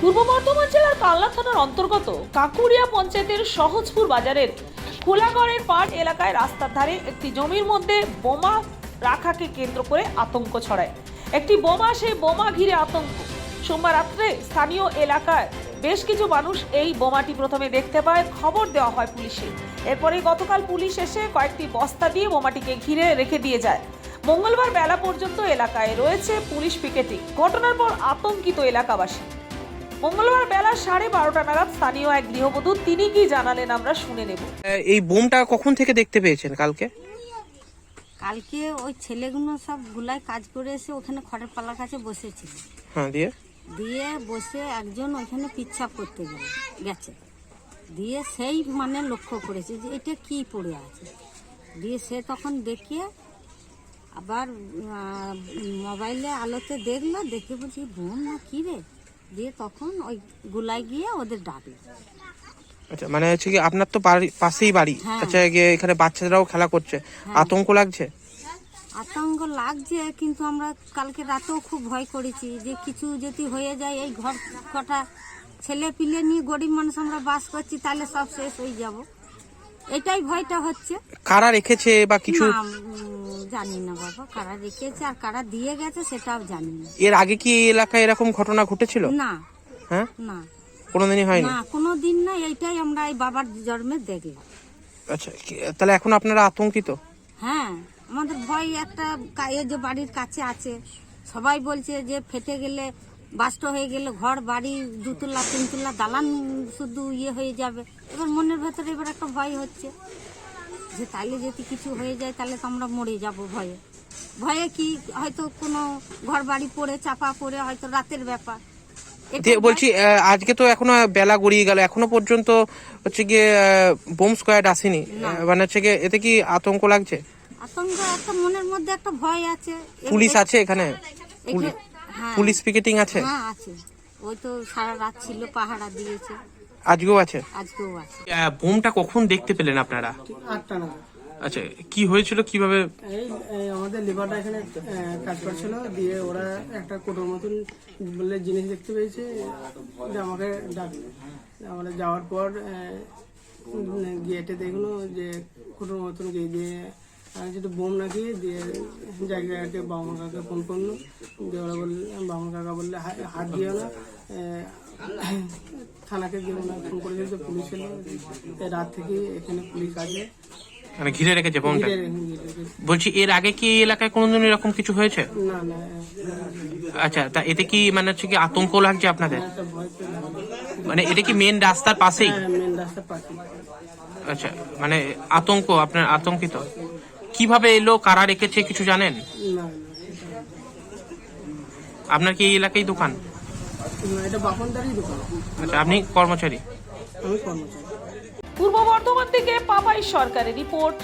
পূর্ব বর্ধমান জেলার কালনা থানার অন্তর্গত কাকুরিয়া পঞ্চায়েতের সহজপুর বাজারের খোলাগড়ের পাট এলাকায় রাস্তার ধারে একটি জমির মধ্যে বোমা রাখাকে কেন্দ্র করে আতঙ্ক ছড়ায়। একটি বোমা, সেই বোমা ঘিরে আতঙ্ক। সোমবার রাত্রে স্থানীয় এলাকায় বেশ কিছু মানুষ এই বোমাটি প্রথমে দেখতে পায়। খবর দেওয়া হয় পুলিশে। এরপরে গতকাল পুলিশ এসে কয়েকটি বস্তা দিয়ে বোমাটিকে ঘিরে রেখে দিয়ে যায়। মঙ্গলবার বেলা পর্যন্ত এলাকায় রয়েছে পুলিশ পিকেটিং। ঘটনার পর আতঙ্কিত এলাকাবাসী। মঙ্গলবার বেলা সাড়ে বারোটা নাগাদ স্থানীয় এক গৃহবধূ তিনি কি জানালেন আমরা শুনে নেব। এই বোমটা কখন থেকে দেখতে পেয়েছেন কালকে? কালকে ওই ছেলেগুলো সব গুলায় কাজ করে এসে ওখানে খড়ের পালার কাছে বসেছিল। হ্যাঁ দিয়ে? দিয়ে বসে একজন ওইখানে পিচ্ছাপ করতে গেল গেছে। দিয়ে সেই মানে লক্ষ্য করেছে যে এটা কি পড়ে আছে। দিয়ে সে তখন দেখিয়ে আবার মোবাইলে আলোতে দেখল দেখে বলছি বোন না কি রে? দিয়ে তখন ওই গুলায় গিয়ে ওদের ডাকলো আচ্ছা মানে হচ্ছে কি আপনার তো পাশেই বাড়ি। হ্যাঁ। আচ্ছা গিয়ে এখানে বাচ্চারাও খেলা করছে। আতঙ্ক লাগছে? আতঙ্ক লাগছে কিন্তু আমরা কালকে রাতেও খুব ভয় করেছি যে কিছু যদি হয়ে যায় এই ঘর কটা ছেলে পিলে নিয়ে গরিব মানুষ আমরা বাস করছি তাহলে সব শেষ হয়ে যাব। এটাই ভয়টা হচ্ছে। কারা রেখেছে বা কিছু জানি না বাবা কারা রেখেছে আর কারা দিয়ে গেছে সেটাও জানি না। এর আগে কি এই এলাকায় এরকম ঘটনা ঘটেছিল? না। হ্যাঁ? না। কোনোদিনই হয়নি? না কোনো দিন না এইটাই আমরা এই বাবার জন্মে দেখলাম। আচ্ছা কি- তাহলে এখন আপনারা আতঙ্কিত? হ্যাঁ আমাদের ভয় একটা কা- এই যে বাড়ির কাছে আছে। সবাই বলছে যে ফেটে গেলে বাস্ট হয়ে গেলে ঘর বাড়ি দুতলা তিনতলা দালান শুধু ইয়ে হয়ে যাবে। এবার মনের ভেতরে এবার একটা ভয় হচ্ছে। যে তাইলে যদি কিছু হয়ে যায় তাহলে তো আমরা মরে যাব ভয়ে। ভয়ে কি? হয়তো কোনো ঘর বাড়ি পড়ে চাপা পড়ে হয়তো রাতের ব্যাপার। বলছি আজকে তো এখনও বেলা গড়িয়ে গেল। এখনও পর্যন্ত হচ্ছে গিয়ে বোম স্কোয়াড আসেনি। মানে হচ্ছে গিয়ে এতে কি আতঙ্ক লাগছে? আতঙ্ক একটা মনের মধ্যে একটা ভয় আছে। পুলিশ আছে এখানে? হ্যাঁ। পুলিশ পিকেটিং আছে? হ্যাঁ আছে। ওই তো সারা রাত ছিল পাহারা দিয়েছে। আজকেও আছে? আজকেও আছে। বোমটা কখন দেখতে পেলেন আপনারা? আটটা নাগাদ। আচ্ছা কি হয়েছিল কীভাবে? এই আমাদের লিভারটা এখানে কাজ করছিল দিয়ে ওরা একটা কোটোর মতন বলে জিনিস দেখতে পেয়েছে দিয়ে আমাকে ডাকলো। আমরা যাওয়ার পর গিয়েটে দেখল যে কোটোর মতন গিয়ে দিয়ে যেটা বোম নাকি দিয়ে জায়গাকে বামন কাকা ফোন করল। দিয়ে ওরা বললে বামন কাকা বললে "হা- হাত দিও না। থানাকে দিয়ে ওনার ফোন করেছিল যে পুলিশ এলো। রাত থেকে এখানে পুলিশ আছে। মানে ঘিরে রেখেছে রেখে- বলছি এর আগে কি এই এলাকায় কোনোদিন এরকম কিছু হয়েছে? না না আচ্ছা তা এতে কি মানে হচ্ছে কি আতঙ্ক লাগছে আপনাদের? লাগে। মানে এটা কি মেন রাস্তার পাশেই? হ্যাঁ রাস্তার পাশে আচ্ছা মানে আতঙ্ক আপনার আতঙ্কিত? কীভাবে এলো কারা রেখেছে কিছু জানেন? আপনার কি এই এলাকায় দোকান? এটা বাপনদারই দোকান। আচ্ছা আপনি কর্মচারী? আমি কর্মচারী। পূর্ব বর্ধমান থেকে পাপাই সরকারের রিপোর্ট